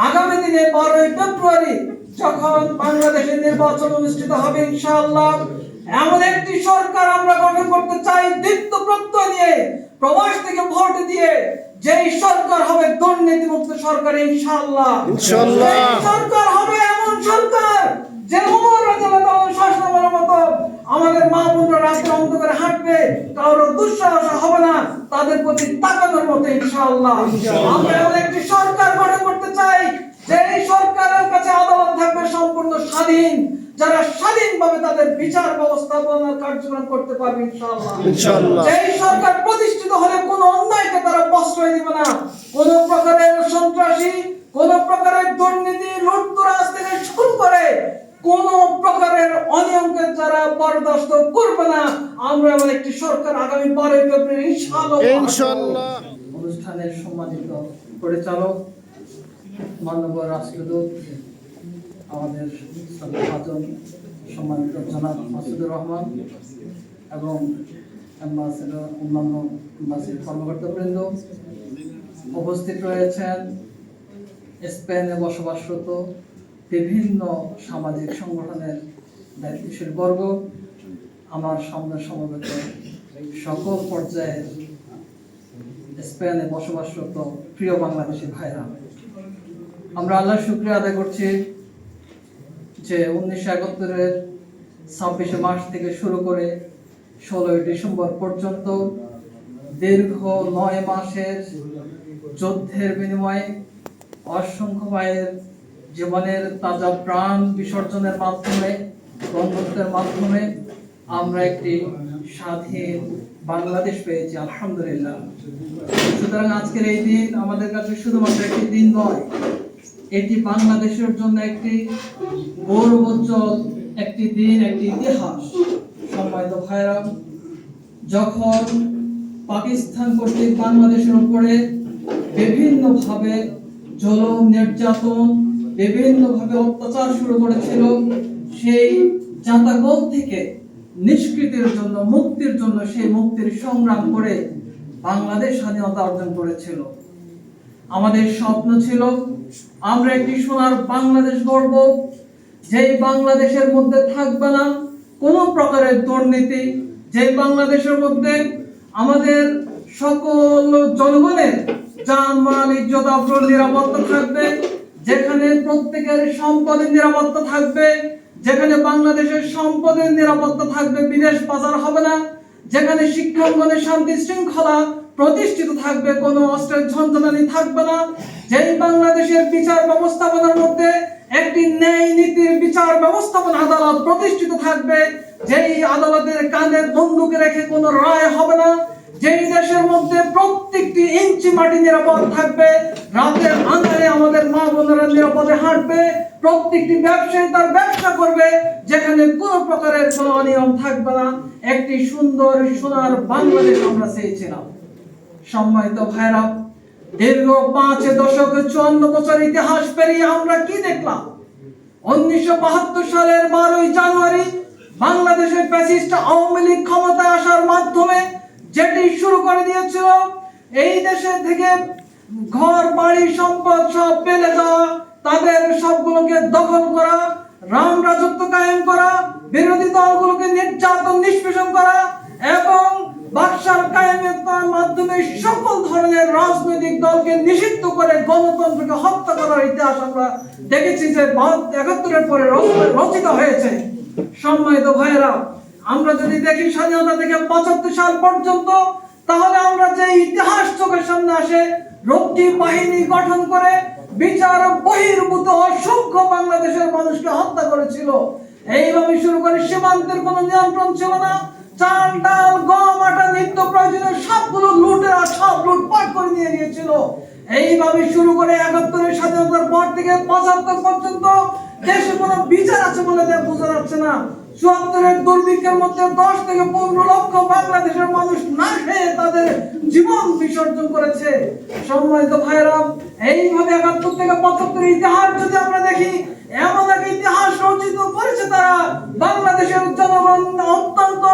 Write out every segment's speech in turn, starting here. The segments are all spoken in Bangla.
আগামী দিনে বারোই ফেব্রুয়ারি যখন বাংলাদেশে নির্বাচন অনুষ্ঠিত হবে ইনশাআল্লাহ এমন একটি সরকার আমরা গঠন করতে চাই দীপ্ত প্রত্যয় নিয়ে প্রবাস থেকে ভোট দিয়ে যেই সরকার হবে দুর্নীতিমুক্ত সরকার ইনশাআল্লাহ ইনশাআল্লাহ। সরকার হবে এমন সরকার যে ওমর রাদিয়াল্লাহু মতো আমাদের মা বোনরা রাস্তার অন্ধকারে হাঁটবে কারও দুঃসাহস হবে না তাদের প্রতি তাকানোর মতো ইনশাআল্লাহ। আমরা এমন একটি সরকার গঠন করতে চাই যে এই সরকারের কাছে আদালত থাকবে সম্পূর্ণ স্বাধীন যারা স্বাধীনভাবে তাদের বিচার ব্যবস্থাপনার কার্যক্রম করতে পারবে ইনশাআল্লাহ। ইনশাআল্লাহ। যেই সরকার প্রতিষ্ঠিত হলে কোনো অন্যায়কে তারা প্রশ্রয় দিবে না। কোন প্রকারের সন্ত্রাসী কোন প্রকারের দুর্নীতি লুটতরাজ থেকে শুরু করে কোন প্রকারের অনিয়মকে যারা বরদাস্ত করবে না আমরা এমন একটি সরকার আগামী বারোই ফেব্রুয়ারি ইনশাআল্লাহ অনুষ্ঠানের সম্মানিত পরিচালক মাননীয় রাষ্ট্রদূত আমাদের সর্বপ্রথম সম্মানিত জনাব মাসুদুর রহমান এবং অ্যাম্বাসেডর অন্যান্য অ্যাম্বাসির কর্মকর্তাবৃন্দ উপস্থিত রয়েছেন। স্পেনে বসবাসরত বিভিন্ন সামাজিক সংগঠনের দায়িত্বশীল বর্গ, আমার সামনে সমবেত সকল পর্যায়ের স্পেনে বসবাসরত প্রিয় বাংলাদেশি ভাইরা। আমরা আল্লাহ শুক্রিয়া আদায় করছি যে উনিশশো একাত্তরের ছাব্বিশে মার্চ থেকে শুরু করে ষোলোই ডিসেম্বর পর্যন্ত দীর্ঘ নয় মাসের যুদ্ধের বিনিময়ে অসংখ্য ভাইয়ের জীবনের তাজা প্রাণ বিসর্জনের মাধ্যমে বন্ধুত্বের মাধ্যমে আমরা একটি স্বাধীন বাংলাদেশ পেয়েছি, আলহামদুলিল্লাহ। সুতরাং আজকের এই দিন আমাদের কাছে শুধুমাত্র একটি দিন নয়, এটি বাংলাদেশের জন্য একটি গৌরবোজ্জ্বল একটি দিন, একটি ইতিহাস। সম্মানিত ভাইরা যখন পাকিস্তান কর্তৃক বাংলাদেশের উপরে বিভিন্নভাবে জলম, নির্যাতন বিভিন্নভাবে অত্যাচার শুরু করেছিল, সেই জাতাকল থেকে নিষ্কৃতির জন্য, মুক্তির জন্য সেই মুক্তির সংগ্রাম করে বাংলাদেশ স্বাধীনতা অর্জন করেছিল। আমাদের স্বপ্ন ছিল, আমরা একটি সোনার বাংলাদেশ গড়ব, যেই বাংলাদেশের মধ্যে থাকবে না কোনো প্রকারের দুর্নীতি, যেই বাংলাদেশের মধ্যে আমাদের সকল জনগণের জান মাল ইজ্জত আবরুর নিরাপত্তা থাকবে যেখানে প্রত্যেকের সম্পদের নিরাপত্তা থাকবে, যেখানে বাংলাদেশের সম্পদের নিরাপত্তা থাকবে, বিদেশ পাচার হবে না। যেখানে শিক্ষাঙ্গনে শান্তি শৃঙ্খলা প্রতিষ্ঠিত থাকবে, কোনো অস্ত্রের ঝঞ্ঝনানি থাকবে না। যেই বাংলাদেশের বিচার ব্যবস্থাপনার মধ্যে একটি ন্যায় নীতির বিচার ব্যবস্থাপনা আদালত প্রতিষ্ঠিত থাকবে, যেই আদালতের কানে বন্দুক রেখে কোনো রায় হবে না। যেই দেশের মধ্যে প্রত্যেকটি ইঞ্চি মাটি নিরাপদ থাকবে, রাতের আন্ধারে আমাদের মা বোনেরা নিরাপদে হাঁটবে, প্রত্যেকটি ব্যবসায়ী তার ব্যবসা করবে, যেখানে কোনো প্রকারের কোনো অনিয়ম থাকবে না। একটি সুন্দর সোনার বাংলাদেশ আমরা চেয়েছিলাম। সম্মানিত ভাইরা দীর্ঘ পাঁচ দশক চুয়ান্ন বছর ইতিহাস পেরিয়ে আমরা কি দেখলাম? উনিশশো বাহাত্তর সালের বারোই জানুয়ারি বাংলাদেশের প্যাসিস্ট আওয়ামী লীগ ক্ষমতায় আসার মাধ্যমে যেটি শুরু করে দিয়েছিল, এই দেশে থেকে ঘর, বাড়ি, সম্পদ সব পেলে যাওয়া তাদের সবগুলোকে দখল করা রাম রাজত্ব কায়েম করা, বিরোধী দলগুলোকে নির্যাতন, নিষ্পেষণ করা এবং বাকশাল কায়েমের মাধ্যমে সকল ধরনের রাজনৈতিক দলকে নিষিদ্ধ করে গণতন্ত্রকে হত্যা করার ইতিহাস আমরা দেখেছি যে একাত্তরের পরে রচ- রচিত হয়েছে। সম্মানিত ভাইয়েরা আমরা যদি দেখি স্বাধীনতা থেকে পঁচাত্তর সাল পর্যন্ত, তাহলে আমরা যে ইতিহাস চোখের সামনে আসে রক্ষী বাহিনী গঠন করে বিচার বহির্ভূত অসংখ্য বাংলাদেশের মানুষকে হত্যা করেছিল। এইভাবে শুরু করে সীমান্তের কোনো নিয়ন্ত্রণ ছিল না। চাল, ডাল, গম, আটা, নিত্য প্রয়োজনীয় সবগুলো লুটেরা সব লুটপাট করে নিয়ে গিয়েছিল। এইভাবে শুরু করে একাত্তরের স্বাধীনতার পর থেকে পঁচাত্তর পর্যন্ত দেশে কোনো বিচার আছে বলে বোঝা যাচ্ছে না। চুয়াত্তরের দুর্ভিক্ষের মধ্যে দশ থেকে পনেরো লক্ষ বাংলাদেশের মানুষ না খেয়ে তাদের জীবন বিসর্জন করেছে। সম্মানিত ভাইরা এইভাবে একাত্তর থেকে পঁচাত্তর ইতিহাস যদি আমরা দেখি, এমন এক ইতিহাস রচিত করেছে তারা। বাংলাদেশের জনগণ অত্যন্ত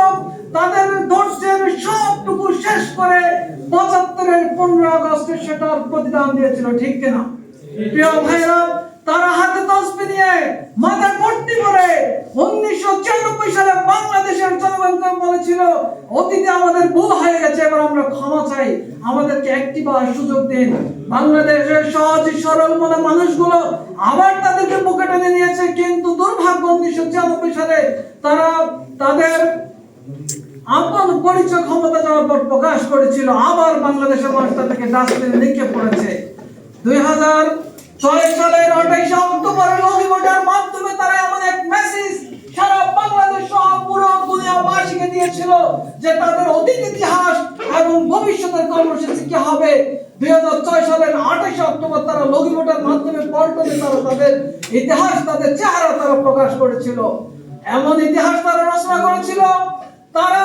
তাদের ধৈর্যের সবটুকু শেষ করে পঁচাত্তরের পনেরো আগস্টে সেটার প্রতিদান দিয়েছিল, ঠিক কিনা? প্রিয় ভাইরা তারা হাতে তসবি নিয়ে মাথা ভর্তি করে উনিশশো ছিয়ানব্বই সালে বাংলাদেশের জনগণকে বলেছিল, অতীতে আমাদের ভুল হয়ে গেছে, এবার আমরা ক্ষমা চাই। আমাদেরকে একটি বার সুযোগ দিন। বাংলাদেশের সহজ, সরল মনে মানুষগুলো আবার তাদেরকে বুকে টেনে নিয়েছে, কিন্তু দুর্ভাগ্য উনিশশো ছিয়ানব্বই সালে তারা তাদের আপন পরিচয় ক্ষমতা যাওয়ার পর প্রকাশ করেছিল। আবার বাংলাদেশের মানুষ তাদেরকে ডাস্টবিনে নিক্ষেপ করেছে। দুই হাজার ছয় সালের আঠাইশে অক্টোবর রবিবারের মাধ্যমে তারা এমন এক মেসেজ সারা বাংলাদেশ সহ পুরো দুনিয়াবাসীকে দিয়েছিল যে তাদের অতীত ইতিহাস এবং ভবিষ্যতের কর্মসূচি কি হবে। দুই হাজার ছয় সালের আঠাইশে অক্টোবর তারা লগিভোটের মাধ্যমে পল্টনে তারা তাদের ইতিহাস, তাদের চেহারা তারা প্রকাশ করেছিল। এমন ইতিহাস তারা রচনা করেছিল তারা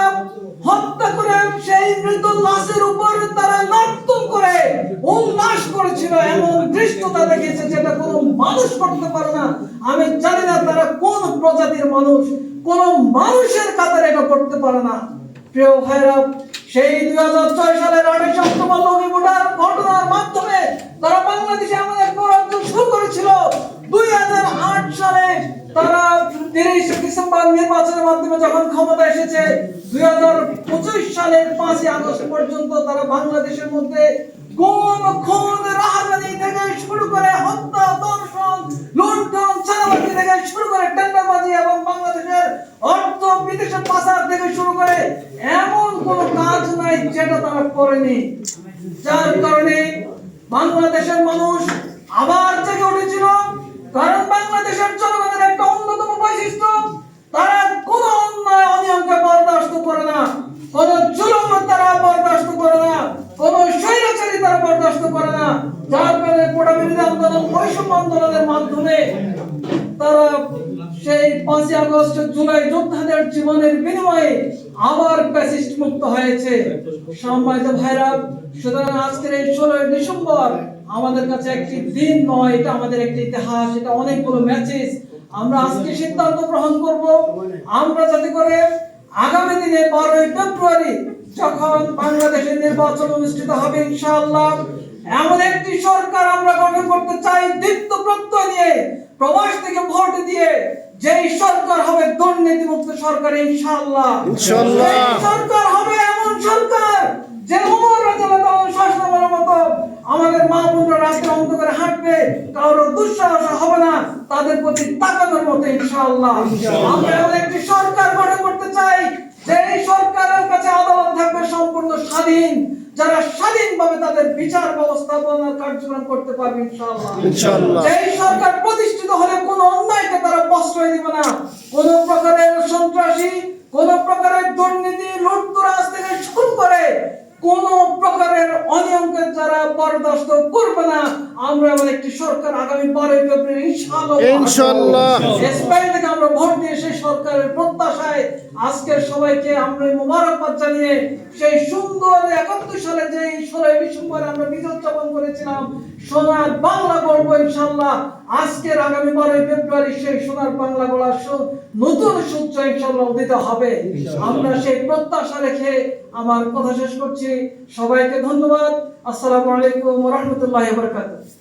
হত্যা করে সেই মৃত লাশের উপর তারা নর্তন করে, উল্লাস করেছিল, এমন দৃশ্যতা দেখেছে যেটা কোনো মানুষ করতে পারে না। আমি জানি না তারা কোন প্রজাতির মানুষ, কোন মানুষের কাতারে এটা করতে পারে না। প্রিয় ভাইরা সেই দুই হাজার ছয় সালের আঠাশ অক্টোবর লগিবুটার ঘটনার মাধ্যমে তারা বাংলাদেশে আমাদের রাজ্য শুরু করেছিল। দুই হাজার আট সালে তারা তিরিশ ডিসেম্বর নির্বাচনের মাধ্যমে যখন ক্ষমতা এসেছে, দুই হাজার পঁচিশ সালের পাঁচই আগস্ট পর্যন্ত তারা বাংলাদেশের মধ্যে কোন খুন, রাহাজানি থেকে শুরু করে হত্যা দর্শন লুণ্ঠন চালাবাজি থেকে শুরু করে টেন্ডারবাজি এবং বাংলাদেশের অর্থ বিদেশে পাচার থেকে শুরু করে এমন কোন কাজ নাই যেটা তারা করেনি। যার কারণে বাংলাদেশের মানুষ আবার জেগে উঠেছিল, কারণ বাংলাদেশের বৈশিষ্ট্য তারা কোন অন্যায় অনিয়মকে বরদাস্ত করে না। কোন জুলুম তারা বরদাস্ত করে না। কোন স্বৈরাচারী তারা বরদাস্ত করে না। যার কারণে কোটা বিরোধী আন্দোলন, বৈষম্য আন্দোলনের মাধ্যমে তারা সেই পাঁচই আগস্ট জুলাই যোদ্ধাদের জীবনের বিনিময়ে আবার প্যাসিস্ট মুক্ত হয়েছে। সম্মানিত ভাইরা, সুতরাং আজকের এই ষোলোই ডিসেম্বর আমাদের কাছে একটি দিন নয়, এটা আমাদের একটি ইতিহাস, এটা অনেকগুলো ম্যাচেস আমরা আজকে সিদ্ধান্ত গ্রহণ করব। আমরা যাতে করে আগামী দিনে বারোই ফেব্রুয়ারি যখন বাংলাদেশের নির্বাচন অনুষ্ঠিত হবে ইনশাআল্লাহ এমন একটি সরকার আমরা গঠন করতে চাই দীপ্ত প্রত্যয় নিয়ে প্রবাস থেকে ভোট দিয়ে যেই সরকার হবে দুর্নীতি মুক্ত সরকার ইনশাআল্লাহ। সরকার হবে এমন সরকার যে উমর রাদিয়াল্লাহু শাসনের মতো আমাদের মা বোনরা রাস্তা অন্ধকারে হাঁটবে কারও দুঃসাহস হবে না। তাদের প্রতি তাকানোর মতো ইনশাআল্লাহ। আমরা এমন একটি সরকার গঠন করতে চাই যে এই সরকারের কাছে আদালত থাকবে সম্পূর্ণ স্বাধীন যারা স্বাধীনভাবে তাদের বিচার ব্যবস্থাপনার কার্যক্রম করতে পারবে ইনশাআল্লাহ। যেই সরকার প্রতিষ্ঠিত হলে কোনো অন্যায়কে তারা প্রশ্রয় দিবে না। কোন প্রকারের সন্ত্রাসী কোন প্রকারের দুর্নীতি লুটতরাজ থেকে শুরু করে কোন প্রকারের অনিয়মকে যারা বরদাস্ত করবে না আমরা এমন একটি সরকার আগামী বারোই ফেব্রুয়ারি ইনশাআল্লাহ ইনশাআল্লাহ। স্পেন থেকে আমরা ভোট দিয়ে সেই সরকারের প্রত্যাশায় আজকের সবাইকে আমরা মোবারকবাদ জানিয়ে সেই সুন্দর একাত্তর সালে যে ষোলোই ডিসেম্বর আমরা বিজয় উদযাপন করেছিলাম সোনার বাংলা গর্ব ইনশাল্লাহ আজকের আগামী বারোই ফেব্রুয়ারি সেই সোনার বাংলা গড়ার সু- নতুন সূত্র ইনশাল্লাহ উদিত হবে। আমরা সেই প্রত্যাশা রেখে আমার কথা শেষ করছি। সবাইকে ধন্যবাদ। আসসালামু আলাইকুম রহমতুল্লাহ বরকাত